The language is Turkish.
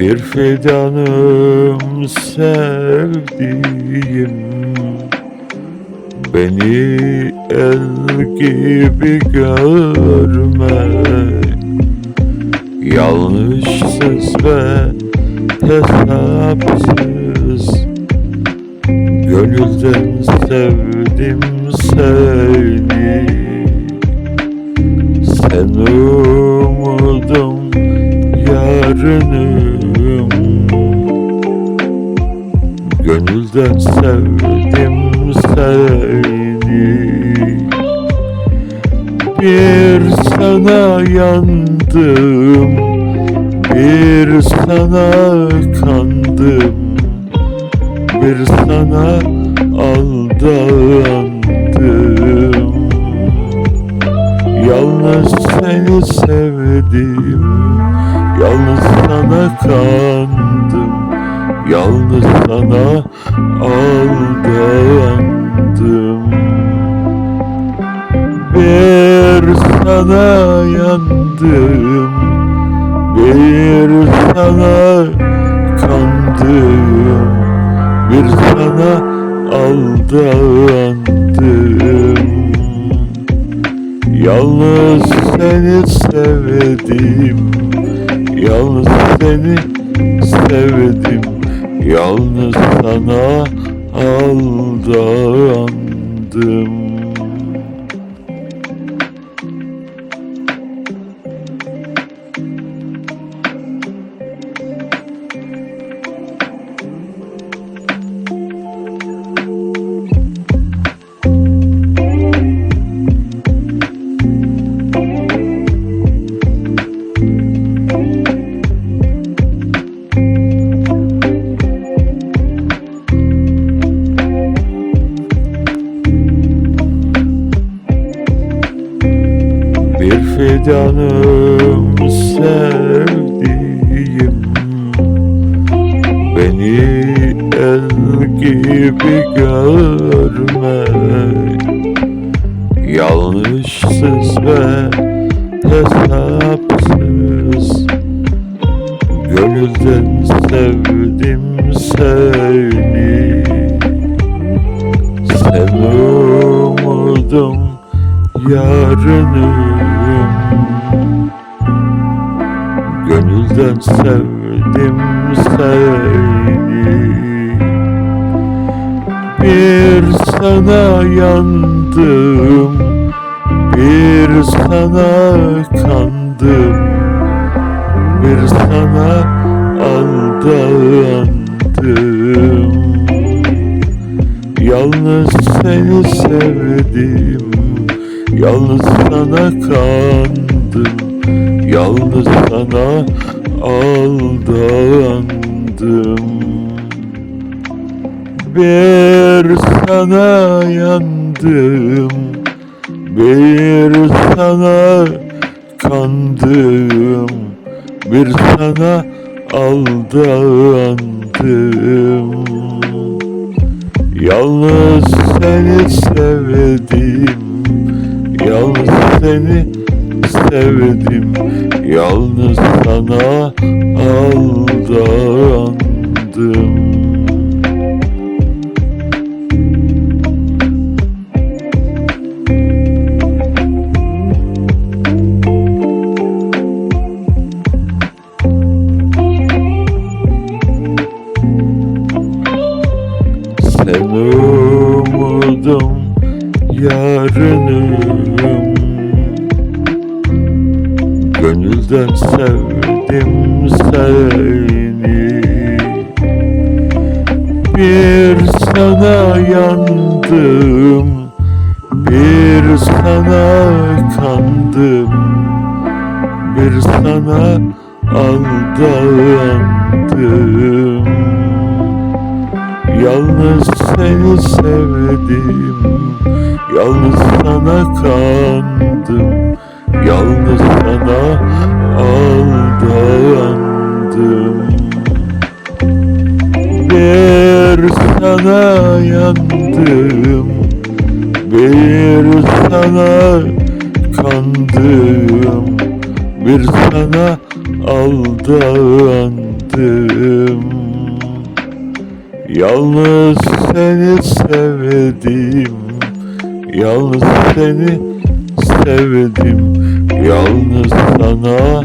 Bir fidanım sevdiğim Beni el gibi görme. Yanlışsız ve hesapsız. Gönülden sevdim seni. Sen umudum yarınım. Gönülden sevdim seni. Bir sana yandım Bir sana kandım Bir sana aldandım. Yalnız seni sevdim Yalnız sana kandım Yalnız sana aldandım. Bir sana yandım Bir sana kandım Bir sana aldandım Yalnız seni sevdim Yalnız seni sevdim. Yalnız sana aldandım Bir fidanım sevdiğim. Beni el gibi görme. Yanlışsız ve hesapsız. Gönülden sevdim seni. Sen umudum yarınım Gönülden sevdim seni? Bir sana yandım Bir sana kandım Bir sana aldandım. Yalnız seni sevdim Yalnız sana kandım Yalnız sana aldandım. Bir sana yandım. Bir sana kandım. Bir sana aldandım. Yalnız seni sevdim. Yalnız seni sevdim. Yalnız sana aldandım. Sen umudum yarınım Gönülden sevdim seni. Bir sana yandım Bir sana kandım. Bir sana aldandım. Yalnız seni sevdim Yalnız sana kandım. Yalnız sana dayandım. Bir sana yandım. Bir sana kandım. Bir sana aldandım. Yalnız seni sevdim. Yalnız seni sevdim. Yalnız sana